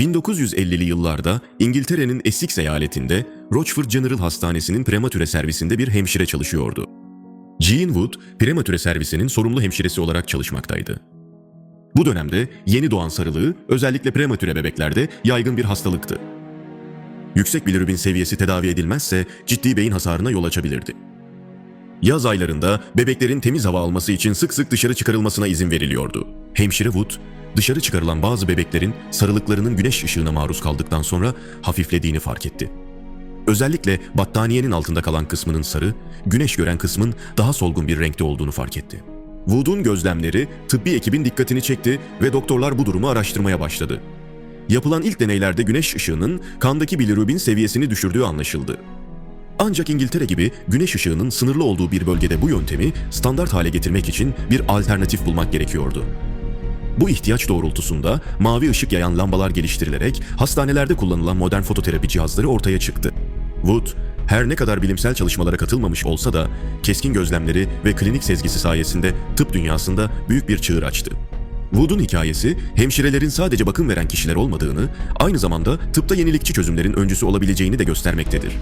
1950'li yıllarda İngiltere'nin Essex eyaletinde Rochford General Hastanesi'nin prematüre servisinde bir hemşire çalışıyordu. Jean Wood, prematüre servisinin sorumlu hemşiresi olarak çalışmaktaydı. Bu dönemde yeni doğan sarılığı özellikle prematüre bebeklerde yaygın bir hastalıktı. Yüksek bilirubin seviyesi tedavi edilmezse ciddi beyin hasarına yol açabilirdi. Yaz aylarında bebeklerin temiz hava alması için sık sık dışarı çıkarılmasına izin veriliyordu. Hemşire Wood, dışarı çıkarılan bazı bebeklerin sarılıklarının güneş ışığına maruz kaldıktan sonra hafiflediğini fark etti. Özellikle battaniyenin altında kalan kısmının sarı, güneş gören kısmın daha solgun bir renkte olduğunu fark etti. Wood'un gözlemleri tıbbi ekibin dikkatini çekti ve doktorlar bu durumu araştırmaya başladı. Yapılan ilk deneylerde güneş ışığının kandaki bilirubin seviyesini düşürdüğü anlaşıldı. Ancak İngiltere gibi güneş ışığının sınırlı olduğu bir bölgede bu yöntemi standart hale getirmek için bir alternatif bulmak gerekiyordu. Bu ihtiyaç doğrultusunda mavi ışık yayan lambalar geliştirilerek hastanelerde kullanılan modern fototerapi cihazları ortaya çıktı. Wood, her ne kadar bilimsel çalışmalara katılmamış olsa da keskin gözlemleri ve klinik sezgisi sayesinde tıp dünyasında büyük bir çığır açtı. Wood'un hikayesi hemşirelerin sadece bakım veren kişiler olmadığını, aynı zamanda tıpta yenilikçi çözümlerin öncüsü olabileceğini de göstermektedir.